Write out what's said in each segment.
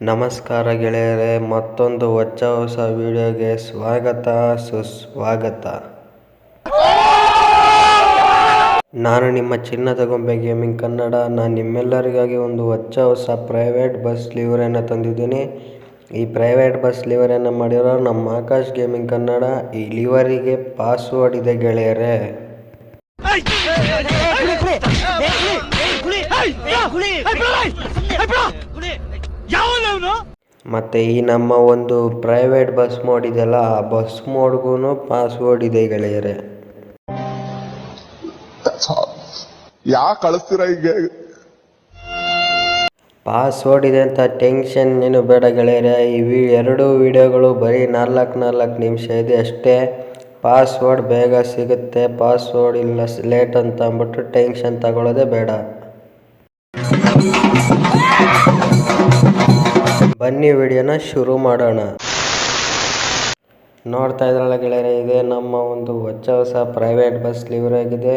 ನಮಸ್ಕಾರ ಗೆಳೆಯರೇ, ಮತ್ತೊಂದು ಹೊಚ್ಚ ಹೊಸ ವಿಡಿಯೋಗೆ ಸ್ವಾಗತ, ಸುಸ್ವಾಗತ. ನಾನು ನಿಮ್ಮ ಚಿನ್ನದ ಗೊಂಬೆ ಗೇಮಿಂಗ್ ಕನ್ನಡ. ನಾನು ನಿಮ್ಮೆಲ್ಲರಿಗಾಗಿ ಒಂದು ಹೊಚ್ಚ ಹೊಸ ಪ್ರೈವೇಟ್ ಬಸ್ ಲಿವರನ್ನು ತಂದಿದ್ದೀನಿ. ಈ ಪ್ರೈವೇಟ್ ಬಸ್ ಲಿವರನ್ನು ಮಾಡಿರೋ ನಮ್ಮ ಆಕಾಶ್ ಗೇಮಿಂಗ್ ಕನ್ನಡ ಈ ಲಿವರಿಗೆ ಪಾಸ್ವರ್ಡ್ ಇದೆ ಗೆಳೆಯರೇ. ಮತ್ತು ಈ ನಮ್ಮ ಒಂದು ಪ್ರೈವೇಟ್ ಬಸ್ ಮೋಡ್ ಇದೆಯಲ್ಲ ಆ ಬಸ್ ಮೋಡ್ಗೂ ಪಾಸ್ವರ್ಡ್ ಇದೆ ಗೆಳೆಯರೆ. ಯಾಕೆ ಕಳಿಸ್ತೀರ ಈಗ ಪಾಸ್ವರ್ಡ್ ಇದೆ ಅಂತ ಟೆನ್ಷನ್ ಏನು ಬೇಡ ಗೆಳೆಯರೆ. ಈ ವಿ ಎರಡು ವಿಡಿಯೋಗಳು ಬರೀ ನಾಲ್ಕು ನಾಲ್ಕು ನಿಮಿಷ ಇದೆ ಅಷ್ಟೇ. ಪಾಸ್ವರ್ಡ್ ಬೇಗ ಸಿಗುತ್ತೆ ಪಾಸ್ವರ್ಡ್ ಇಲ್ಲ ಲೇಟ್ ಅಂತ ಅಂದ್ಬಿಟ್ಟು ಟೆನ್ಷನ್ ತಗೊಳ್ಳೋದೇ ಬೇಡ. ಬನ್ನಿ ವಿಡಿಯೋನ ಶುರು ಮಾಡೋಣ. ನೋಡ್ತಾ ಇದ್ರಲ್ಲ ಗೆಳೆಯರೆ, ಇದೆ ನಮ್ಮ ಒಂದು ಹೊಚ್ಚ ಹೊಸ ಪ್ರೈವೇಟ್ ಬಸ್ ಲಿವರಿ ಆಗಿದೆ.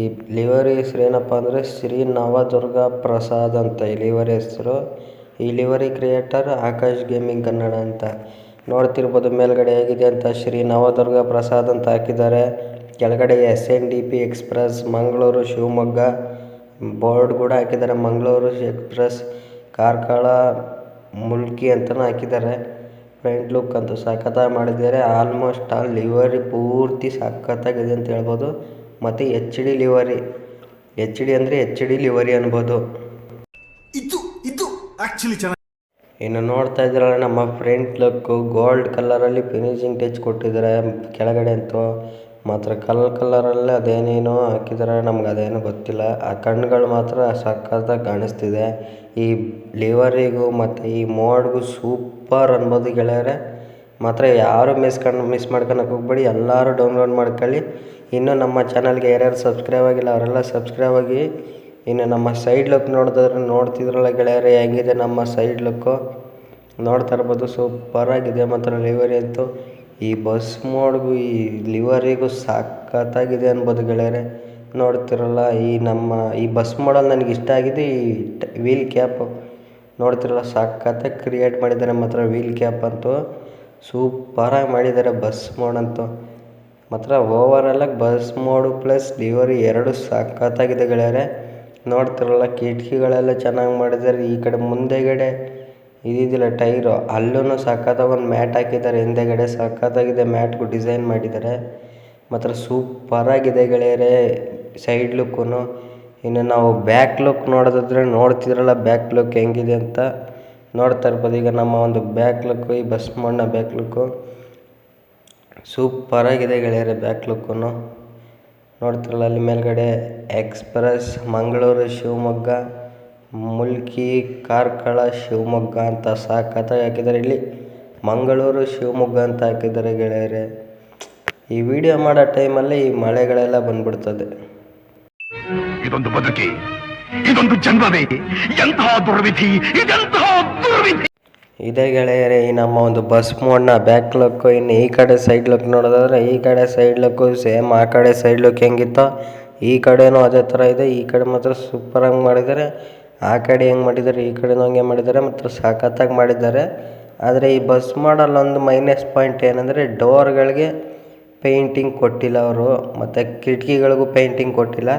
ಈ ಲಿವರಿ ಹೆಸರು ಏನಪ್ಪ ಅಂದರೆ ಶ್ರೀ ನವದುರ್ಗ ಪ್ರಸಾದ್ ಅಂತ ಈ ಲಿವರ್ ಹೆಸರು. ಈ livery creator Akash gaming Kannada ಅಂತ. ನೋಡ್ತಿರ್ಬೋದು ಮೇಲ್ಗಡೆ ಹೇಗಿದೆ ಅಂತ ಶ್ರೀ ನವದುರ್ಗ ಪ್ರಸಾದ್ ಅಂತ ಹಾಕಿದ್ದಾರೆ. ಕೆಳಗಡೆ S N D P express Mangaluru Shivamogga, board ಕೂಡ ಹಾಕಿದ್ದಾರೆ. ಮಂಗಳೂರು ಎಕ್ಸ್ಪ್ರೆಸ್, ಕಾರ್ಕಳ ಮುಲ್ಕಿ ಅಂತಾನೂ ಹಾಕಿದ್ದಾರೆ. ಫ್ರಂಟ್ ಲುಕ್ ಅಂತೂ ಸಖತ್ತಾಗಿ ಮಾಡಿದ್ದಾರೆ. ಆಲ್ಮೋಸ್ಟ್ ಆಲ್ ಲಿವರಿ ಪೂರ್ತಿ ಸಖತ್ತಾಗಿದೆ ಅಂತ ಹೇಳ್ಬೋದು. ಮತ್ತು H D livery H D ಅಂದರೆ ಎಚ್ ಡಿ ಲಿವರಿ ಅನ್ಬೋದು. ಇದು ಇದು ಆಕ್ಚುಲಿ ಚೆನ್ನಾಗಿ ಇನ್ನು ನೋಡ್ತಾ ಇದ್ರಲ್ಲ ನಮ್ಮ ಫ್ರಂಟ್ ಲುಕ್ಕು ಗೋಲ್ಡ್ ಕಲರಲ್ಲಿ ಫಿನಿಶಿಂಗ್ ಟಚ್ ಕೊಟ್ಟಿದ್ದಾರೆ. ಕೆಳಗಡೆ ಅಂತೂ ಮಾತ್ರ ಕಲ್ ಕಲರಲ್ಲಿ ಅದೇನೇನೋ ಹಾಕಿದ್ದಾರೆ ನಮ್ಗೆ ಅದೇನೋ ಗೊತ್ತಿಲ್ಲ. ಆ ಕಣ್ಣುಗಳು ಮಾತ್ರ ಸಖತ್ತಾಗಿ ಕಾಣಿಸ್ತಿದೆ. ಈ ಲಿವರಿಗೂ ಮತ್ತು ಈ ಮೋಡ್ಗೂ ಸೂಪರ್ ಅನ್ಬೋದು ಗೆಳೆಯರೆ. ಮಾತ್ರ ಯಾರು ಮಿಸ್ ಕಣ್, ಮಿಸ್ ಮಾಡ್ಕೊಳಕ್ಕೆ ಹೋಗಬೇಡಿ. ಎಲ್ಲರೂ ಡೌನ್ಲೋಡ್ ಮಾಡ್ಕೊಳ್ಳಿ. ಇನ್ನು ನಮ್ಮ ಚಾನಲ್ಗೆ ಯಾರ್ಯಾರು ಸಬ್ಸ್ಕ್ರೈಬ್ ಆಗಿಲ್ಲ ಅವರೆಲ್ಲ ಸಬ್ಸ್ಕ್ರೈಬ್ ಆಗಿ ಇನ್ನು ನಮ್ಮ ಸೈಡ್ ಲುಕ್ ನೋಡಿದ್ರೆ ನೋಡ್ತಿದ್ರಲ್ಲ ಗೆಳೆಯರೆ, ಹೆಂಗಿದೆ ನಮ್ಮ ಸೈಡ್ ಲುಕ್ಕು? ನೋಡ್ತಾ ಇರ್ಬೋದು. ಸೂಪರಾಗಿದೆ ಮಾತ್ರ ಲಿವರಿ ಅಂತೂ. ಈ ಬಸ್ ಮೋಡ್ಗೂ ಈ ಲಿವರಿಗೂ ಸಾಕತ್ತಾಗಿದೆ ಅನ್ಬೋದು ಗೆಳೆಯರೆ. ನೋಡ್ತಿರಲ್ಲ, ಈ ನಮ್ಮ ಈ ಬಸ್ ಮೋಡಲ್ಲಿ ನನಗೆ ಇಷ್ಟ ಆಗಿದೆ, ಈ ವೀಲ್ ಕ್ಯಾಪು ನೋಡ್ತಿರಲ್ಲ ಸಕ್ಕತ್ತಾಗಿ ಕ್ರಿಯೇಟ್ ಮಾಡಿದ್ದಾರೆ ಮಾತ್ರ ವೀಲ್ ಕ್ಯಾಪ್ ಅಂತೂ. ಸೂಪರಾಗಿ ಮಾಡಿದ್ದಾರೆ ಬಸ್ ಮೋಡ್ ಅಂತೂ. ಮಾತ್ರ ಓವರಾಲಾಗಿ ಬಸ್ ಮೋಡು ಪ್ಲಸ್ ಲಿವರಿ ಎರಡು ಸಾಕತ್ತಾಗಿದೆ ಗೆಳೆಯರೆ. ನೋಡ್ತಿರಲ್ಲ, ಕಿಟಕಿಗಳೆಲ್ಲ ಚೆನ್ನಾಗಿ ಮಾಡಿದ್ದಾರೆ. ಈ ಕಡೆ ಮುಂದೆಗಡೆ ಇದಿದಿಲ್ಲ ಟೈರು. ಅಲ್ಲೂ ಸಖತ್ತಾಗಿ ಒಂದು ಮ್ಯಾಟ್ ಹಾಕಿದ್ದಾರೆ. ಹಿಂದೆಗಡೆ ಸಖತ್ತಾಗಿದೆ ಮ್ಯಾಟ್ಗೂ ಡಿಸೈನ್ ಮಾಡಿದ್ದಾರೆ. ಮಾತ್ರ ಸೂಪರಾಗಿದೆ ಗೆಳೆಯರೇ, ಸೈಡ್ ಲುಕ್ಕೂ ಇನ್ನು ನಾವು ಬ್ಯಾಕ್ ಲುಕ್ ನೋಡೋದಾದ್ರೆ ನೋಡ್ತಿದ್ರಲ್ಲ ಬ್ಯಾಕ್ ಲುಕ್ ಹೆಂಗಿದೆ ಅಂತ. ನೋಡ್ತಾ ಇರ್ಬೋದು. ಈಗ ನಮ್ಮ ಒಂದು ಬ್ಯಾಕ್ ಲುಕ್ಕು, ಈ ಬಸ್ ಮಣ್ಣ ಬ್ಯಾಕ್ ಲುಕ್ಕು. ಸೂಪರಾಗಿದೆ ಗೆಳೆಯರೆ ಬ್ಯಾಕ್ ಲುಕ್ಕೂ ನೋಡ್ತಿರಲ್ಲ ಅಲ್ಲಿ ಮೇಲ್ಗಡೆ ಎಕ್ಸ್ಪ್ರೆಸ್, ಮಂಗಳೂರು, ಶಿವಮೊಗ್ಗ. ಮುಲ್ಕಿ ಕಾರ್ಕಳ ಶಿವಮೊಗ್ಗ ಅಂತ ಸಖತ್ತಾಗಿ ಹಾಕಿದ್ದಾರೆ. ಇಲ್ಲಿ ಮಂಗಳೂರು ಶಿವಮೊಗ್ಗ ಅಂತ ಹಾಕಿದ್ದಾರೆ ಗೆಳೆಯರೆ. ಈ ವಿಡಿಯೋ ಮಾಡೋ ಟೈಮಲ್ಲಿ ಈ ಮಳೆಗಳೆಲ್ಲ ಬಂದ್ಬಿಡ್ತದೆ. ಇದೊಂದು ಬದುಕಿ ಇದೊಂದು ಜನ್ಮವೇ ಎಂತಹ ದುರ್ವಿಧಿ ಇದೆಂತಹ ದುರ್ವಿಧಿ. ಇದೇ ಗೆಳೆಯರೆ ಈ ನಮ್ಮ ಒಂದು ಬಸ್ ಮೋಡ್ನ ಬ್ಯಾಕ್ ಲುಕ್ ಇನ್ನು ಈ ಕಡೆ ಸೈಡ್ ಲುಕ್ ನೋಡೋದಾದ್ರೆ ಈ ಕಡೆ ಸೈಡ್ ಲುಕ್ಕು ಸೇಮ್ ಆ ಕಡೆ ಸೈಡ್ ಲುಕ್ ಹೆಂಗಿತ್ತೋ ಈ ಕಡೆನೂ ಅದೇ ಥರ ಇದೆ. ಈ ಕಡೆ ಮಾತ್ರ ಸೂಪರಾಗಿ ಮಾಡಿದ್ದಾರೆ. ಆ ಕಡೆ ಹೆಂಗೆ ಮಾಡಿದ್ದಾರೆ ಈ ಕಡೆ ಹಂಗೆ ಮಾಡಿದ್ದಾರೆ ಮತ್ತು ಸಖತ್ತಾಗಿ ಮಾಡಿದ್ದಾರೆ. ಆದರೆ ಈ ಬಸ್ ಮಾಡಲ್ ಒಂದು ಮೈನಸ್ ಪಾಯಿಂಟ್ ಏನಂದರೆ ಡೋರ್ಗಳಿಗೆ ಪೇಂಟಿಂಗ್ ಕೊಟ್ಟಿಲ್ಲ ಅವರು ಮತ್ತು ಕಿಟಕಿಗಳಿಗೂ ಪೇಂಟಿಂಗ್ ಕೊಟ್ಟಿಲ್ಲ.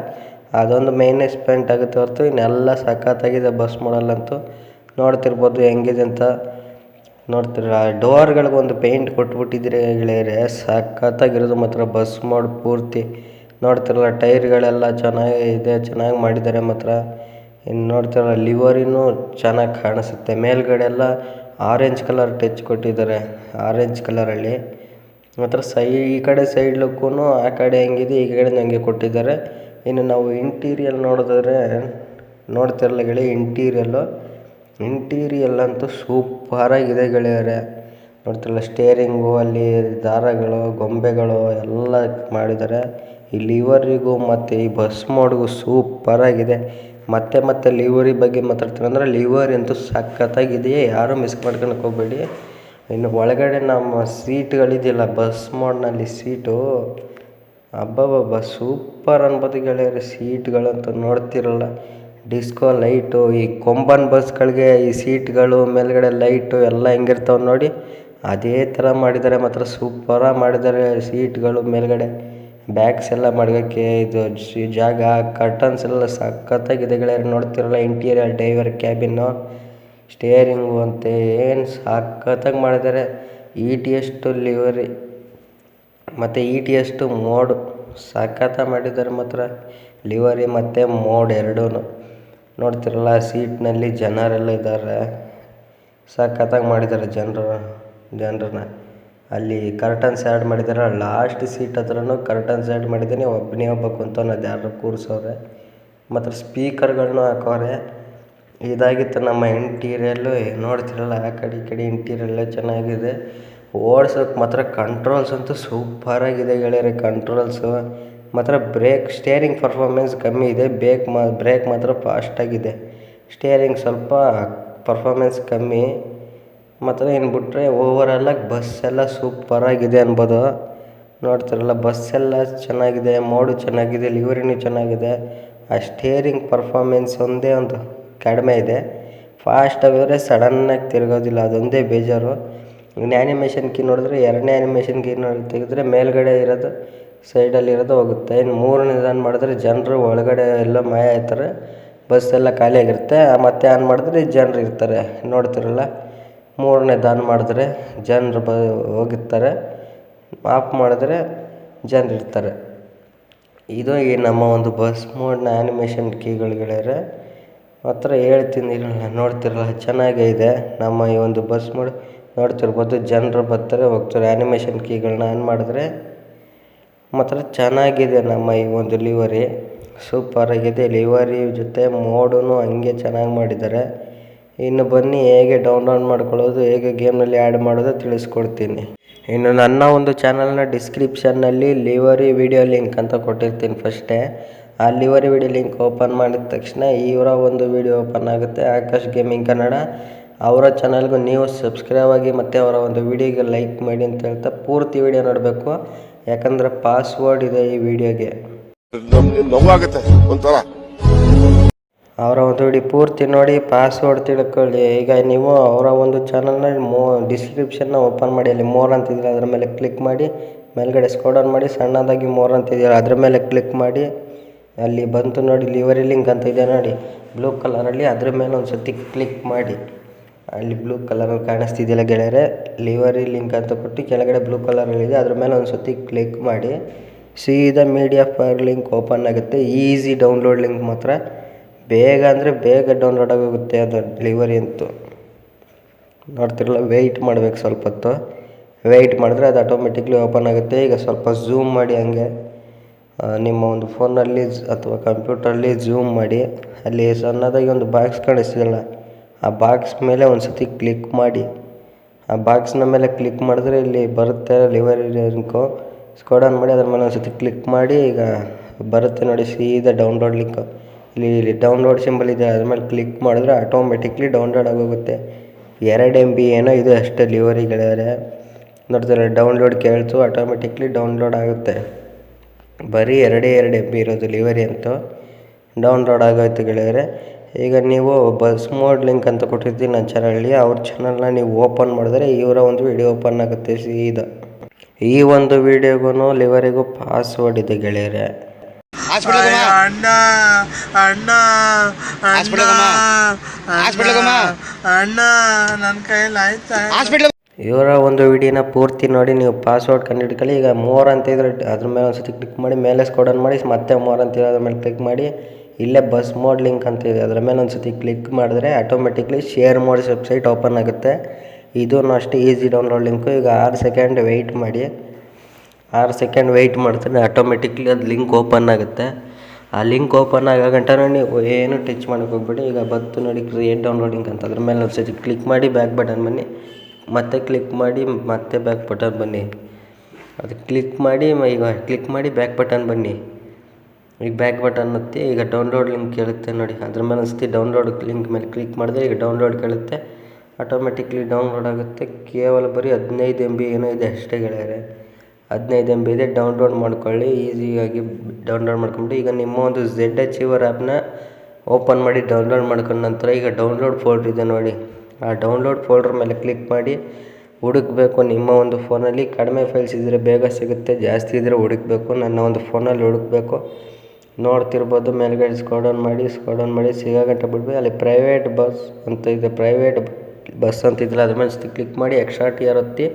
ಅದೊಂದು ಮೈನಸ್ ಪಾಯಿಂಟ್ ಆಗುತ್ತೆ ಹೊರತು ಇನ್ನೆಲ್ಲ ಸಖತ್ತಾಗಿದೆ ಬಸ್ ಮಾಡಲ್ಲಂತೂ ನೋಡ್ತಿರ್ಬೋದು ಹೆಂಗಿದೆ ಅಂತ. ನೋಡ್ತಿರ ಡೋರ್ಗಳಿಗೆ ಒಂದು ಪೇಂಟ್ ಕೊಟ್ಬಿಟ್ಟಿದ್ರೆ ಗೆಳೆಯರೆ ಸಖತ್ತಾಗಿರೋದು ಮಾತ್ರ ಬಸ್ ಮಾಡ್ ಪೂರ್ತಿ. ನೋಡ್ತಿರಲ್ಲ, ಟೈರ್ಗಳೆಲ್ಲ ಚೆನ್ನಾಗಿದೆ, ಚೆನ್ನಾಗಿ ಮಾಡಿದ್ದಾರೆ ಮಾತ್ರ. ಇನ್ನು ನೋಡ್ತಿರಲ್ಲ, ಲಿವರಿನೂ ಚೆನ್ನಾಗಿ ಕಾಣಿಸುತ್ತೆ. ಮೇಲ್ಗಡೆ ಎಲ್ಲ ಆರೆಂಜ್ ಕಲರ್ ಟಚ್ ಕೊಟ್ಟಿದ್ದಾರೆ ಆರೆಂಜ್ ಕಲರಲ್ಲಿ ಮಾತ್ರ ಸೈ, ಈ ಕಡೆ ಸೈಡ್ ಲುಕ್ಕೂ ಆ ಕಡೆ ಹೆಂಗಿದೆ, ಈ ಕಡೆ ಹಂಗೆ ಕೊಟ್ಟಿದ್ದಾರೆ. ಇನ್ನು ನಾವು ಇಂಟೀರಿಯಲ್ ನೋಡಿದ್ರೆ ನೋಡ್ತಿರಲ್ಲ ಗೆಳೆ ಇಂಟೀರಿಯಲ್ಲು ಇಂಟೀರಿಯಲ್ ಅಂತೂ ಸೂಪರಾಗಿದೆ ಗೆಳೆಯರೆ. ನೋಡ್ತಿರಲ್ಲ ಸ್ಟೇರಿಂಗು ಅಲ್ಲಿ ದಾರಗಳು, ಗೊಂಬೆಗಳು ಎಲ್ಲ ಮಾಡಿದ್ದಾರೆ. ಈ ಲಿವರಿಗೂ ಮತ್ತು ಈ ಬಸ್ ಮೋಡ್ಗೂ ಸೂಪರಾಗಿದೆ ಮತ್ತೆ ಮತ್ತೆ ಲಿವರಿ ಬಗ್ಗೆ ಮಾತಾಡ್ತೀನಿ ಅಂದರೆ ಲಿವರಿ ಅಂತೂ ಸಖತ್ತಾಗಿದೆ ಯಾರೂ ಮಿಸ್ ಮಾಡ್ಕೊಳಕ್ಕೆ ಹೋಗಬೇಡಿ. ಇನ್ನು ಒಳಗಡೆ ನಮ್ಮ ಸೀಟ್ಗಳಿದೆಯಲ್ಲ ಬಸ್ ಮೋಡ್ನಲ್ಲಿ ಸೀಟು ಅಬ್ಬಬ್ಬಬ್ಬ ಸೂಪರ್ ಅನ್ಬೋದು ಗೆಳೆಯರು ಸೀಟ್ಗಳಂತೂ ನೋಡ್ತಿರಲ್ಲ. ಡಿಸ್ಕೋ ಲೈಟು ಈ ಕೊಂಬನ್ ಬಸ್ಗಳಿಗೆ ಈ ಸೀಟ್ಗಳು ಮೇಲ್ಗಡೆ ಲೈಟು ಎಲ್ಲ ಹೆಂಗಿರ್ತಾವೆ ನೋಡಿ. ಅದೇ ಥರ ಮಾಡಿದ್ದಾರೆ ಮಾತ್ರ ಸೂಪರಾಗಿ ಮಾಡಿದ್ದಾರೆ ಸೀಟ್ಗಳು ಮೇಲ್ಗಡೆ. ಬ್ಯಾಗ್ಸ್ ಎಲ್ಲ ಮಡ್ಗೋಕ್ಕೆ ಇದು ಜಾಗ ಕರ್ಟನ್ಸ್ ಎಲ್ಲ ಸಖತ್ತಾಗಿದೆ ಗೆಳೆಯರೆ, ನೋಡ್ತಿರಲ್ಲ ಇಂಟೀರಿಯರ್ ಡ್ರೈವರ್ ಕ್ಯಾಬಿನ್ನು ಸ್ಟೇರಿಂಗು ಅಂತೆ ಏನು ಸಕ್ಕತ್ತಾಗಿ ಮಾಡಿದ್ದಾರೆ. ಇ ಟಿ ಎಷ್ಟು ಲಿವರಿ ಮತ್ತು ಇ ಟಿ ಎಷ್ಟು ಮೋಡು ಸಖತ್ತಾಗಿ ಮಾಡಿದ್ದಾರೆ ಮಾತ್ರ. ಲಿವರಿ ಮತ್ತು ಮೋಡ್ ಎರಡೂ ನೋಡ್ತಿರಲ್ಲ ಸೀಟ್ನಲ್ಲಿ ಜನರೆಲ್ಲ ಇದ್ದಾರೆ. ಸಕ್ಕತ್ತಾಗಿ ಮಾಡಿದ್ದಾರೆ ಜನರು, ಜನರನ್ನ. ಅಲ್ಲಿ ಕರ್ಟನ್ಸ್ ಆ್ಯಡ್ ಮಾಡಿದ್ದಾರೆ ಲಾಸ್ಟ್ ಸೀಟ್ ಹತ್ರನೂ ಕರ್ಟನ್ಸ್ ಆ್ಯಡ್ ಮಾಡಿದ್ದೀನಿ, ಒಬ್ಬನೇ ಒಬ್ಬ ಕುಂತವನು ಯಾರು ಕೂರಿಸೋರೆ ಮತ್ತು ಸ್ಪೀಕರ್ಗಳನ್ನೂ ಹಾಕವ್ರೆ. ಇದಾಗಿತ್ತು ನಮ್ಮ ಇಂಟೀರಿಯಲ್ಲು ನೋಡ್ತಿರಲ್ಲ, ಆ ಕಡೆ ಈ ಕಡೆ ಇಂಟೀರಿಯಲ್ಲ ಚೆನ್ನಾಗಿದೆ. ಓಡ್ಸೋಕ್ಕೆ ಮಾತ್ರ ಕಂಟ್ರೋಲ್ಸ್ ಅಂತೂ ಸೂಪರಾಗಿದೆ ಗೆಳೆಯರೆ ಕಂಟ್ರೋಲ್ಸು ಮಾತ್ರ ಬ್ರೇಕ್ ಸ್ಟೇರಿಂಗ್ ಪರ್ಫಾರ್ಮೆನ್ಸ್ ಕಮ್ಮಿ ಇದೆ ಬೇಕ್ ಮಾ ಬ್ರೇಕ್ ಮಾತ್ರ ಫಾಸ್ಟಾಗಿದೆ ಸ್ಟೇರಿಂಗ್ ಸ್ವಲ್ಪ ಪರ್ಫಾರ್ಮೆನ್ಸ್ ಕಮ್ಮಿ. ಮತ್ತು ಏನು ಬಿಟ್ಟರೆ ಓವರಾಲಾಗಿ ಬಸ್ ಎಲ್ಲ ಸೂಪರಾಗಿದೆ ಅನ್ಬೋದು. ನೋಡ್ತಿರಲ್ಲ ಬಸ್ ಎಲ್ಲ ಚೆನ್ನಾಗಿದೆ ಮೋಡು ಚೆನ್ನಾಗಿದೆ ಲಿವರಿನು ಚೆನ್ನಾಗಿದೆ. ಆ ಸ್ಟೇರಿಂಗ್ ಪರ್ಫಾರ್ಮೆನ್ಸ್ ಒಂದೇ ಒಂದು ಕಡಿಮೆ ಇದೆ. ಫಾಸ್ಟ್ ಆಗಿದ್ರೆ ಸಡನ್ನಾಗಿ ತಿರುಗೋದಿಲ್ಲ, ಅದೊಂದೇ ಬೇಜಾರು. ಇನ್ನು ಆ್ಯನಿಮೇಷನ್ ಕೀ ನೋಡಿದ್ರೆ ಎರಡನೇ ಆ್ಯನಿಮೇಷನ್ ಕೀ ತೆಗೆದ್ರೆ ಮೇಲ್ಗಡೆ ಇರೋದು ಸೈಡಲ್ಲಿ ಇರೋದು ಹೋಗುತ್ತೆ. ಇನ್ನು ಮೂರನೇ ಆನ್ ಮಾಡಿದ್ರೆ ಜನರು ಒಳಗಡೆ ಎಲ್ಲ ಮಾಯ ಬಸ್ ಎಲ್ಲ ಖಾಲಿಯಾಗಿರುತ್ತೆ. ಮತ್ತೆ ಆನ್ ಮಾಡಿದ್ರೆ ಜನರು ಇರ್ತಾರೆ. ನೋಡ್ತಿರಲ್ಲ? ಮೂರನೇದು ಆನ್ ಮಾಡಿದ್ರೆ ಜನರು ಬ, ಹೋಗಿರ್ತಾರೆ. ಆಫ್ ಮಾಡಿದ್ರೆ ಜನರು ಇರ್ತಾರೆ. ಇದು ಈ ನಮ್ಮ ಒಂದು ಬಸ್ ಮೋಡ್ನ ಆ್ಯನಿಮೇಷನ್ ಕೀಗಳು ಗೆಳೆಯರೆ. ಮಾತ್ರ ಹೇಳ್ತೀನಿ ನೋಡ್ತಿರಲ್ಲ, ಚೆನ್ನಾಗೇ ಇದೆ. ನಮ್ಮ ಈ ಒಂದು ಬಸ್ ಮೋಡ್ ನೋಡ್ತಿರ್ಬೋದು, ಜನರು ಬರ್ತಾರೆ, ಹೋಗ್ತಾರೆ. ಆ್ಯನಿಮೇಷನ್ ಕೀಗಳನ್ನ ಆನ್ ಮಾಡಿದ್ರೆ ಮಾತ್ರ ಚೆನ್ನಾಗಿದೆ ನಮ್ಮ ಈ ಒಂದು ಲಿವರಿ ಸೂಪರಾಗಿದೆ ಲಿವರಿ ಜೊತೆ ಮೋಡೂ ಹಂಗೆ ಚೆನ್ನಾಗಿ ಮಾಡಿದ್ದಾರೆ. ಇನ್ನು ಬನ್ನಿ, ಹೇಗೆ ಡೌನ್ಲೋಡ್ ಮಾಡ್ಕೊಳ್ಳೋದು, ಹೇಗೆ ಗೇಮ್ನಲ್ಲಿ ಆ್ಯಡ್ ಮಾಡೋದು ತಿಳಿಸ್ಕೊಡ್ತೀನಿ. ಇನ್ನು ನನ್ನ ಒಂದು ಚಾನಲ್ನ ಡಿಸ್ಕ್ರಿಪ್ಷನ್ನಲ್ಲಿ ಲಿವರಿ ವಿಡಿಯೋ ಲಿಂಕ್ ಅಂತ ಕೊಟ್ಟಿರ್ತೀನಿ ಫಸ್ಟೇ ಆ ಲಿವರಿ ವಿಡಿಯೋ ಲಿಂಕ್ ಓಪನ್ ಮಾಡಿದ ತಕ್ಷಣ ಇವರ ಒಂದು ವಿಡಿಯೋ ಓಪನ್ ಆಗುತ್ತೆ, ಆಕಾಶ್ ಗೇಮಿಂಗ್ ಕನ್ನಡ ಅವರ ಚಾನಲ್ಗೂ ನೀವು ಸಬ್ಸ್ಕ್ರೈಬ್ ಆಗಿ ಮತ್ತು ಅವರ ಒಂದು ವಿಡಿಯೋಗೆ ಲೈಕ್ ಮಾಡಿ ಅಂತ ಹೇಳ್ತಾ ಪೂರ್ತಿ ವಿಡಿಯೋ ನೋಡಬೇಕು. ಯಾಕಂದರೆ ಪಾಸ್ವರ್ಡ್ ಇದೆ ಈ ವಿಡಿಯೋಗೆ ನೋವಾಗುತ್ತೆ ಒಂಥರ. ಅವರ ಒಂದು ಪೂರ್ತಿ ನೋಡಿ ಪಾಸ್ವರ್ಡ್ ತಿಳ್ಕೊಳ್ಳಿ. ಈಗ ನೀವು ಅವರ ಒಂದು ಚಾನಲ್ನ ಮೋ ಡಿಸ್ಕ್ರಿಪ್ಷನ್ನ ಓಪನ್ ಮಾಡಿ, ಅಲ್ಲಿ ಮೋರ್ ಅಂತಿದ್ರೆ ಅದರ ಮೇಲೆ ಕ್ಲಿಕ್ ಮಾಡಿ, ಮೇಲ್ಗಡೆ ಆನ್ ಮಾಡಿ, ಸಣ್ಣದಾಗಿ ಮೋರ್ ಅಂತಿದೆಯಲ್ಲ ಅದ್ರ ಮೇಲೆ ಕ್ಲಿಕ್ ಮಾಡಿ, ಅಲ್ಲಿ ಬಂತು ನೋಡಿ ಲಿವರಿ ಲಿಂಕ್ ಅಂತ ಇದೆ ನೋಡಿ ಬ್ಲೂ ಕಲರಲ್ಲಿ ಅದ್ರ ಮೇಲೆ ಒಂದು ಸತಿ ಕ್ಲಿಕ್ ಮಾಡಿ. ಅಲ್ಲಿ ಬ್ಲೂ ಕಲರಲ್ಲಿ ಕಾಣಿಸ್ತಿದೆಯಲ್ಲ ಗೆಳೆಯರೆ ಲಿವರಿ ಲಿಂಕ್ ಅಂತ ಕೊಟ್ಟು ಕೆಳಗಡೆ ಬ್ಲೂ ಕಲರಲ್ಲಿದೆ ಅದ್ರ ಮೇಲೆ ಒಂದು ಸತಿ ಕ್ಲಿಕ್ ಮಾಡಿ, ಸೀದಾ ಮೀಡಿಯಾ ಫೈರ್ ಲಿಂಕ್ ಓಪನ್ ಆಗುತ್ತೆ ಈಸಿ ಡೌನ್ಲೋಡ್ ಲಿಂಕ್ ಮಾತ್ರ. ಬೇಗ ಅಂದರೆ ಬೇಗ ಡೌನ್ಲೋಡ್ ಆಗೋಗುತ್ತೆ ಅದು ಡೆಲಿವರಿ ಅಂತೂ. ನೋಡ್ತಿರಲ್ಲ ವೆಯ್ಟ್ ಮಾಡ್ಬೇಕು ಸ್ವಲ್ಪ ಹೊತ್ತು. ವೆಯ್ಟ್ ಮಾಡಿದ್ರೆ ಅದು ಆಟೋಮೆಟಿಕ್ಲಿ ಓಪನ್ ಆಗುತ್ತೆ. ಈಗ ಸ್ವಲ್ಪ ಝೂಮ್ ಮಾಡಿ ಹಂಗೆ ನಿಮ್ಮ ಒಂದು ಫೋನಲ್ಲಿ ಅಥವಾ ಕಂಪ್ಯೂಟರಲ್ಲಿ ಝೂಮ್ ಮಾಡಿ, ಅಲ್ಲಿ ಸಣ್ಣದಾಗಿ ಒಂದು ಬಾಕ್ಸ್ ಕಾಣಿಸ್ತಿದಲ್ಲ ಆ ಬಾಕ್ಸ್ ಮೇಲೆ ಒಂದು ಸತಿ ಕ್ಲಿಕ್ ಮಾಡಿ. ಆ ಬಾಕ್ಸ್ನ ಮೇಲೆ ಕ್ಲಿಕ್ ಮಾಡಿದ್ರೆ ಇಲ್ಲಿ ಬರುತ್ತೆ ಡೆಲಿವರಿ ಲಿಂಕು ಸ್ಕೋಡನ್ ಮಾಡಿ ಅದ್ರ ಮೇಲೆ ಒಂದು ಸತಿ ಕ್ಲಿಕ್ ಮಾಡಿ, ಈಗ ಬರುತ್ತೆ ನೋಡಿ, ಸೀದಾ ಡೌನ್ಲೋಡ್ ಲಿಂಕು ಇಲ್ಲಿ ಇಲ್ಲಿ ಡೌನ್ಲೋಡ್ ಸಿಂಬಲ್ ಇದೆ ಅದ್ರ ಮೇಲೆ ಕ್ಲಿಕ್ ಮಾಡಿದ್ರೆ ಆಟೋಮೆಟಿಕ್ಲಿ ಡೌನ್ಲೋಡ್ ಆಗೋಗುತ್ತೆ. ಎರಡು ಎಂ ಬಿ ಏನೋ ಇದೆ ಅಷ್ಟೇ ಲಿವರಿ ಗೆಳೆಯರೆ ನೋಡ್ತಾರೆ ಡೌನ್ಲೋಡ್ ಕೇಳ್ತು ಆಟೋಮೆಟಿಕ್ಲಿ ಡೌನ್ಲೋಡ್ ಆಗುತ್ತೆ. ಬರೀ ಎರಡೇ ಎರಡು ಎಂ ಬಿ ಇರೋದು ಲಿವರಿ ಅಂತೂ ಡೌನ್ಲೋಡ್ ಆಗೋಯ್ತು ಗೆಳೆಯರೆ. ಈಗ ನೀವು ಬಸ್ ಮೋಡ್ ಲಿಂಕ್ ಅಂತ ಕೊಟ್ಟಿರ್ತೀನಿ ನನ್ನ ಚಾನಲಲ್ಲಿ ಅವ್ರ ಚಾನಲ್ನ ನೀವು ಓಪನ್ ಮಾಡಿದ್ರೆ ಇವರ ಒಂದು ವಿಡಿಯೋ ಓಪನ್ ಆಗುತ್ತೆ ಸೀದಾ. ಈ ಒಂದು ವಿಡಿಯೋಗೂ ಲಿವರಿಗೂ ಪಾಸ್ವರ್ಡ್ ಇದೆ ಗೆಳೆಯರೆ. ಅಣ್ಣ ಅಣ್ಣ ಅಣ್ಣ ಅಣ್ಣ ನನ್ನ ಕೈಯಲ್ಲಿ ಆಯ್ತಾ ಇವರ ಒಂದು ವಿಡಿಯೋನ ಪೂರ್ತಿ ನೋಡಿ ನೀವು ಪಾಸ್ವರ್ಡ್ ಕಂಡುಹಿಡ್ಕೊಳ್ಳಿ. ಈಗ ಮೋರ್ ಅಂತ ಇದ್ರೆ ಅದ್ರ ಮೇಲೆ ಒಂದ್ಸತಿ ಕ್ಲಿಕ್ ಮಾಡಿ ಮೇಲೆ ಸ್ಕೋಡನ್ ಮಾಡಿ ಮತ್ತೆ ಮೋರ್ ಅಂತ ಇರೋ ಅದ್ರ ಮೇಲೆ ಕ್ಲಿಕ್ ಮಾಡಿ ಇಲ್ಲೇ ಬಸ್ ಮೋಡ್ ಲಿಂಕ್ ಅಂತ ಇದೆ. ಅದ್ರ ಮೇಲೆ ಒಂದ್ಸತಿ ಕ್ಲಿಕ್ ಮಾಡಿದ್ರೆ automatically share mods website open ಆಗುತ್ತೆ. ಇದೂ ಅಷ್ಟೇ ಈಸಿ ಡೌನ್ಲೋಡ್ ಲಿಂಕು ಈಗ ಆರು ಸೆಕೆಂಡ್ ವೆಯ್ಟ್ ಮಾಡಿ. ಆರು ಸೆಕೆಂಡ್ ವೆಯ್ಟ್ ಮಾಡ್ತೀನಿ ಆಟೋಮೆಟಿಕ್ಲಿ ಅದು ಲಿಂಕ್ ಓಪನ್ ಆಗುತ್ತೆ. ಆ ಲಿಂಕ್ ಓಪನ್ ಆಗೋ ಗಂಟನೂ ನೀವು ಏನು ಟಚ್ ಮಾಡಕ್ಕೆ ಹೋಗ್ಬೇಡಿ, ಈಗ ಬತ್ತು ನೋಡಿ ಕ್ರಿಯೇಟ್ ಡೌನ್ಲೋಡಿಂಗ್ ಅಂತ. ಅದ್ರ ಮೇಲೆ ಒಂದು ಸತಿ ಕ್ಲಿಕ್ ಮಾಡಿ ಬ್ಯಾಕ್ ಬಟನ್ ಬನ್ನಿ. ಮತ್ತೆ ಕ್ಲಿಕ್ ಮಾಡಿ, ಮತ್ತೆ ಬ್ಯಾಕ್ ಬಟನ್ ಬನ್ನಿ. ಅದು ಕ್ಲಿಕ್ ಮಾಡಿ ಈಗ ಕ್ಲಿಕ್ ಮಾಡಿ ಬ್ಯಾಕ್ ಬಟನ್ ಬನ್ನಿ. ಈಗ ಬ್ಯಾಕ್ ಬಟನ್ ಒತ್ತಿ, ಈಗ ಡೌನ್ಲೋಡ್ ಲಿಂಕ್ ಕೇಳುತ್ತೆ ನೋಡಿ. ಅದ್ರ ಮೇಲೆ ಅನ್ಸುತ್ತೆ ಡೌನ್ಲೋಡ್ ಲಿಂಕ್ ಮೇಲೆ ಕ್ಲಿಕ್ ಮಾಡಿದ್ರೆ ಈಗ ಡೌನ್ಲೋಡ್ ಕೇಳುತ್ತೆ. ಆಟೋಮೆಟಿಕ್ಲಿ ಡೌನ್ಲೋಡ್ ಆಗುತ್ತೆ. ಕೇವಲ ಬರೀ ಹದಿನೈದು ಎಂ ಬಿ ಏನೋ ಇದೆ ಅಷ್ಟೇ ಗೆಳೆಯರೆ. ಹದಿನೈದು ಎಂ ಬಿ ಇದೆ ಡೌನ್ಲೋಡ್ ಮಾಡ್ಕೊಳ್ಳಿ, ಈಸಿಯಾಗಿ ಡೌನ್ಲೋಡ್ ಮಾಡ್ಕೊಂಬಿಟ್ಟು, ಈಗ ನಿಮ್ಮ ಒಂದು ಝೆಡ್ ಅಚೀವರ್ ಆ್ಯಪ್ನ ಓಪನ್ ಮಾಡಿ ಡೌನ್ಲೋಡ್ ಮಾಡ್ಕೊಂಡ ನಂತರ ಈಗ ಡೌನ್ಲೋಡ್ ಫೋಲ್ಡ್ರ್ ಇದೆ ನೋಡಿ. ಆ ಡೌನ್ಲೋಡ್ ಫೋಲ್ಡ್ರ್ ಮೇಲೆ ಕ್ಲಿಕ್ ಮಾಡಿ, ಹುಡುಕಬೇಕು. ನಿಮ್ಮ ಒಂದು ಫೋನಲ್ಲಿ ಕಡಿಮೆ ಫೈಲ್ಸ್ ಇದ್ದರೆ ಬೇಗ ಸಿಗುತ್ತೆ, ಜಾಸ್ತಿ ಇದ್ದರೆ ಹುಡುಕಬೇಕು. ನನ್ನ ಒಂದು ಫೋನಲ್ಲಿ ಹುಡುಕಬೇಕು. ನೋಡ್ತಿರ್ಬೋದು, ಮೇಲ್ಗಡೆ ಸ್ಕೋಡೌನ್ ಮಾಡಿ ಸ್ಕೋಡೌನ್ ಮಾಡಿ ಸಿಗಾಗಂಟ ಬಿಡ್ಬೇಕು. ಅಲ್ಲಿ ಪ್ರೈವೇಟ್ ಬಸ್ ಅಂತ ಇದೆ ಪ್ರೈವೇಟ್ ಬಸ್ ಅಂತ ಅದ್ರ ಮೇಲೆ ಕ್ಲಿಕ್ ಮಾಡಿ ಎಕ್ಸ್ಟ್ರಾ ಟಿ ಆರ್ ಒತ್ತಿ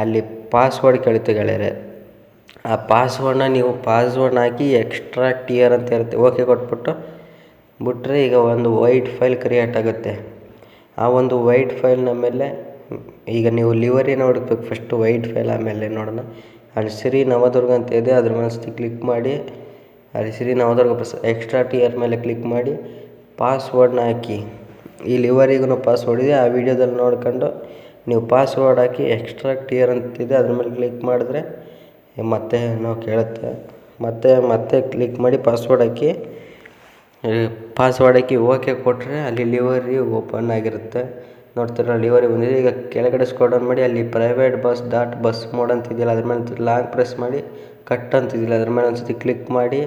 ಅಲ್ಲಿ ಪಾಸ್ವರ್ಡ್ ಕೇಳುತ್ತೆ ಗೆಳೆಯರೆ. ಆ ಪಾಸ್ವರ್ಡ್ನ ನೀವು ಪಾಸ್ವರ್ಡ್ನ ಹಾಕಿ ಎಕ್ಸ್ಟ್ರಾ ಟಿಯರ್ ಅಂತ ಇರುತ್ತೆ. ಓಕೆ ಕೊಟ್ಬಿಟ್ಟು ಬಿಟ್ಟರೆ ಈಗ ಒಂದು ವೈಟ್ ಫೈಲ್ ಕ್ರಿಯೇಟ್ ಆಗುತ್ತೆ. ಆ ಒಂದು ವೈಟ್ ಫೈಲ್ನ ಮೇಲೆ, ಈಗ ನೀವು ಲಿವರಿನ ಹುಡುಕ್ಬೇಕು ಫಸ್ಟು ವೈಟ್ ಫೈಲ್ ಆಮೇಲೆ ನೋಡೋಣ. ಅಲ್ಲಿ ಶ್ರೀ ನವದುರ್ಗ ಅಂತ ಇದೆ. ಅದ್ರ ಮೇಲೆ ಕ್ಲಿಕ್ ಮಾಡಿ, ಅಲ್ಲಿ ಶ್ರೀ ನವದುರ್ಗ ಪ್ರಸ ಎಕ್ಸ್ಟ್ರಾ ಟಿಯರ್ ಮೇಲೆ ಕ್ಲಿಕ್ ಮಾಡಿ ಪಾಸ್ವರ್ಡ್ನ ಹಾಕಿ. ಈ ಲಿವರಿಗೂ ಪಾಸ್ವರ್ಡ್ ಇದೆ. ಆ ವಿಡಿಯೋದಲ್ಲಿ ನೋಡ್ಕೊಂಡು ನೀವು ಪಾಸ್ವರ್ಡ್ ಹಾಕಿ ಎಕ್ಸ್ಟ್ರಾ ಕ್ಲಿಯರ್ ಅಂತಿದೆ, ಅದ್ರ ಮೇಲೆ ಕ್ಲಿಕ್ ಮಾಡಿದ್ರೆ ಮತ್ತೆ ನಾವು ಕೇಳುತ್ತೆ. ಮತ್ತೆ ಮತ್ತೆ ಕ್ಲಿಕ್ ಮಾಡಿ ಪಾಸ್ವರ್ಡ್ ಹಾಕಿ ಪಾಸ್ವರ್ಡ್ ಹಾಕಿ ಓಕೆ ಕೊಟ್ಟರೆ ಅಲ್ಲಿ ಲಿವರಿ ಓಪನ್ ಆಗಿರುತ್ತೆ. ನೋಡ್ತೀರ ಲಿವರಿ ಬಂದಿದೆ. ಈಗ ಕೆಳಗಡೆ ಸ್ಕ್ರೋಲ್ ಮಾಡಿ, ಅಲ್ಲಿ private bus dot bus mod ಅಂತಿದೆಯಲ್ಲ ಅದ್ರ ಮೇಲೆ ಲಾಂಗ್ ಪ್ರೆಸ್ ಮಾಡಿ ಕಟ್ ಅಂತಿದೆಯಲ್ಲ ಅದ್ರ ಮೇಲೆ ಒಂದು ಸತಿ ಕ್ಲಿಕ್ ಮಾಡಿ,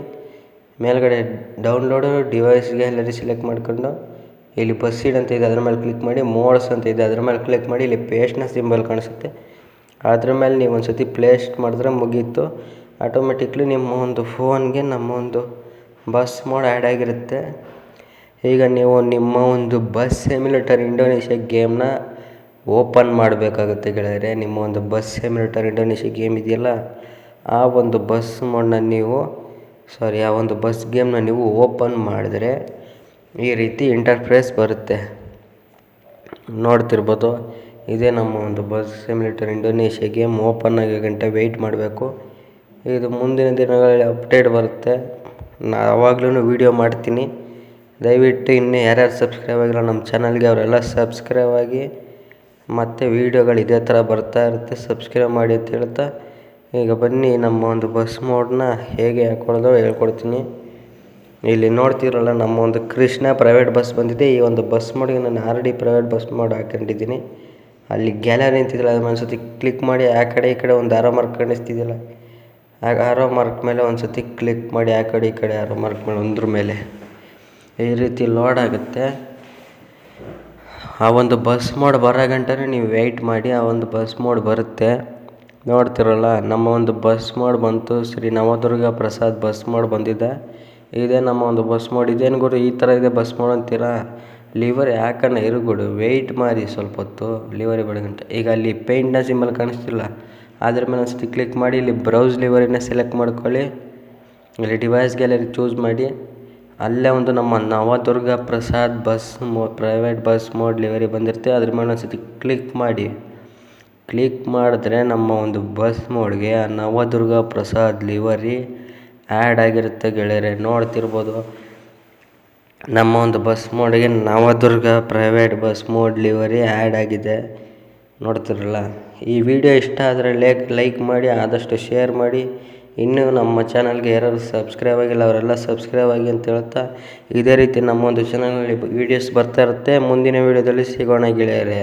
ಮೇಲ್ಗಡೆ ಡೌನ್ಲೋಡು ಡಿವೈಸ್ಗೆ ಎಲ್ಲರಿ ಸೆಲೆಕ್ಟ್ ಮಾಡ್ಕೊಂಡು ಇಲ್ಲಿ ಬಸ್ ಸೀಡ್ ಅಂತ ಇದೆ, ಅದ್ರ ಮೇಲೆ ಕ್ಲಿಕ್ ಮಾಡಿ ಮೋಡ್ಸ್ ಅಂತ ಇದೆ, ಅದ್ರ ಮೇಲೆ ಕ್ಲಿಕ್ ಮಾಡಿ, ಇಲ್ಲಿ ಪೇಸ್ಟ್ನ ಸಿಂಬಲ್ ಕಾಣಿಸುತ್ತೆ. ಅದ್ರ ಮೇಲೆ ನೀವು ಒಂದು ಸತಿ ಪ್ಲೇಸ್ಟ್ ಮಾಡಿದ್ರೆ ಮುಗೀತು. ಆಟೋಮೆಟಿಕ್ಲಿ ನಿಮ್ಮ ಒಂದು ಫೋನ್ಗೆ ನಮ್ಮ ಒಂದು ಬಸ್ ಮೋಡ್ ಆ್ಯಡ್ ಆಗಿರುತ್ತೆ. ಈಗ ನೀವು ನಿಮ್ಮ ಒಂದು ಬಸ್ ಸಿಮ್ಯುಲೇಟರ್ ಇಂಡೋನೇಷ್ಯಾ ಗೇಮ್ನ ಓಪನ್ ಮಾಡಬೇಕಾಗುತ್ತೆ ಗೆಳೆಯರೆ. ನಿಮ್ಮ ಒಂದು ಬಸ್ ಸಿಮ್ಯುಲೇಟರ್ ಇಂಡೋನೇಷ್ಯಾ ಗೇಮ್ ಇದೆಯಲ್ಲ, ಆ ಒಂದು ಬಸ್ ಮೋಡ್ನ ನೀವು ಸಾರಿ ಆ ಒಂದು ಬಸ್ ಗೇಮ್ನ ನೀವು ಓಪನ್ ಮಾಡಿದ್ರೆ ಈ ರೀತಿ ಇಂಟರ್ಫೇಸ್ ಬರುತ್ತೆ. ನೋಡ್ತಿರ್ಬೋದು. ಇದೇ ನಮ್ಮ ಒಂದು bus simulator Indonesia game open ಆಗೋ ಗಂಟೆ ವೆಯ್ಟ್ ಮಾಡಬೇಕು. ಇದು ಮುಂದಿನ ದಿನಗಳಲ್ಲಿ ಅಪ್ಡೇಟ್ ಬರುತ್ತೆ. ನಾ ಯಾವಾಗ್ಲೂ ವೀಡಿಯೋ ಮಾಡ್ತೀನಿ. ದಯವಿಟ್ಟು ಇನ್ನೂ ಯಾರ್ಯಾರು ಸಬ್ಸ್ಕ್ರೈಬ್ ಆಗಿಲ್ಲ ನಮ್ಮ ಚಾನಲ್ಗೆ ಅವರೆಲ್ಲ ಸಬ್ಸ್ಕ್ರೈಬ್ ಆಗಿ ಮತ್ತು ವೀಡಿಯೋಗಳು ಇದೇ ಥರ ಬರ್ತಾ ಇರುತ್ತೆ. ಸಬ್ಸ್ಕ್ರೈಬ್ ಮಾಡಿ ಅಂತ ಹೇಳ್ತಾ. ಈಗ ಬನ್ನಿ ನಮ್ಮ ಒಂದು ಬಸ್ ಮೋಡನ್ನ ಹೇಗೆ ಹಾಕೊಳ್ಳೋದು ಹೇಳ್ಕೊಡ್ತೀನಿ. ಇಲ್ಲಿ ನೋಡ್ತಿರಲ್ಲ ನಮ್ಮ ಒಂದು ಕೃಷ್ಣ ಪ್ರೈವೇಟ್ ಬಸ್ ಬಂದಿದೆ. ಈ ಒಂದು ಬಸ್ ಮೋಡಿಗೆ ನಾನು ಆಲ್ರೆಡಿ ಪ್ರೈವೇಟ್ ಬಸ್ ಮೋಡ್ ಹಾಕೊಂಡಿದ್ದೀನಿ. ಅಲ್ಲಿ ಗ್ಯಾಲರಿ ಅಂತಿದ್ರಲ್ಲ ಅದು ಒಂದು ಸತಿ ಕ್ಲಿಕ್ ಮಾಡಿ ಆ ಕಡೆ ಈ ಕಡೆ ಒಂದು ಆರೋ ಮಾರ್ಕ್ ಕಾಣಿಸ್ತಿದೆಯಲ್ಲ, ಆಗ ಆರೋ ಮಾರ್ಕ್ ಮೇಲೆ ಒಂದ್ಸತಿ ಕ್ಲಿಕ್ ಮಾಡಿ ಆ ಕಡೆ ಈ ಕಡೆ ಆರೋ ಮಾರ್ಕ್ ಮೇಲೆ ಒಂದ್ರ ಮೇಲೆ. ಈ ರೀತಿ ಲೋಡ್ ಆಗುತ್ತೆ. ಆ ಒಂದು ಬಸ್ ಮೋಡ್ ಬರೋ ಗಂಟನೇ ನೀವು ವೆಯ್ಟ್ ಮಾಡಿ ಆ ಒಂದು ಬಸ್ ಮೋಡ್ ಬರುತ್ತೆ. ನೋಡ್ತಿರಲ್ಲ, ನಮ್ಮ ಒಂದು ಬಸ್ ಮೋಡ್ ಬಂತು. ಶ್ರೀ ನವದುರ್ಗ ಪ್ರಸಾದ್ ಬಸ್ ಮೋಡ್ ಬಂದಿದೆ. ಇದೇ, ನಮ್ಮ ಒಂದು ಬಸ್ ಮೋಡ್ ಇದೇನು ಗುರು, ಈ ಥರ ಇದೆ ಬಸ್ ಮೋಡ್ ಅಂತೀರಾ? ಲಿವರ್ ಯಾಕನ್ನ ಇರುಗುಡು ವೆಯ್ಟ್ ಮಾಡಿ ಸ್ವಲ್ಪ ಹೊತ್ತು ಲಿವರಿ ಬೆಳಗಂಟ ಈಗ ಅಲ್ಲಿ ಪೇಂಟ್ನ ಸಿಂಬಲ್ ಕಾಣಿಸ್ತಿಲ್ಲ. ಅದ್ರ ಮೇಲೆ ಒಂದು ಕ್ಲಿಕ್ ಮಾಡಿ, ಇಲ್ಲಿ ಬ್ರೌಸ್ ಲಿವರಿನ ಸೆಲೆಕ್ಟ್ ಮಾಡ್ಕೊಳ್ಳಿ. ಇಲ್ಲಿ ಡಿವೈಸ್ ಗ್ಯಾಲರಿ ಚೂಸ್ ಮಾಡಿ. ಅಲ್ಲೇ ಒಂದು ನಮ್ಮ ನವದುರ್ಗ ಪ್ರಸಾದ್ ಬಸ್ ಮೋ ಪ್ರೈವೇಟ್ ಬಸ್ ಮೋಡ್ ಲಿವರಿ ಬಂದಿರುತ್ತೆ. ಅದ್ರ ಮೇಲೆ ಒಂದ್ಸತಿ ಕ್ಲಿಕ್ ಮಾಡಿ. ಕ್ಲಿಕ್ ಮಾಡಿದ್ರೆ ನಮ್ಮ ಒಂದು ಬಸ್ ಮೋಡ್ಗೆ ನವದುರ್ಗ ಪ್ರಸಾದ್ ಲಿವರಿ ಆ್ಯಡ್ ಆಗಿರುತ್ತೆ ಗೆಳೆಯರೆ, ನೋಡ್ತಿರ್ಬೋದು. ನಮ್ಮ ಒಂದು bus ಮೋಡಿಗೆ Navadurga private bus mod livery add ಆಗಿದೆ. ನೋಡ್ತಿರಲ್ಲ? ಈ ವಿಡಿಯೋ ಇಷ್ಟ ಆದರೆ ಲೈಕ್ ಲೈಕ್ ಮಾಡಿ, ಆದಷ್ಟು ಶೇರ್ ಮಾಡಿ. ಇನ್ನೂ ನಮ್ಮ ಚಾನಲ್ಗೆ ಯಾರು ಸಬ್ಸ್ಕ್ರೈಬ್ ಆಗಿಲ್ಲ, ಅವರೆಲ್ಲ ಸಬ್ಸ್ಕ್ರೈಬ್ ಆಗಿ ಅಂತ ಹೇಳ್ತಾ, ಇದೇ ರೀತಿ ನಮ್ಮ ಒಂದು ಚಾನಲ್ನಲ್ಲಿ ವಿಡಿಯೋಸ್ ಬರ್ತಾ ಇರುತ್ತೆ. ಮುಂದಿನ ವೀಡಿಯೋದಲ್ಲಿ ಸಿಗೋಣ ಗೆಳೆಯರೆ.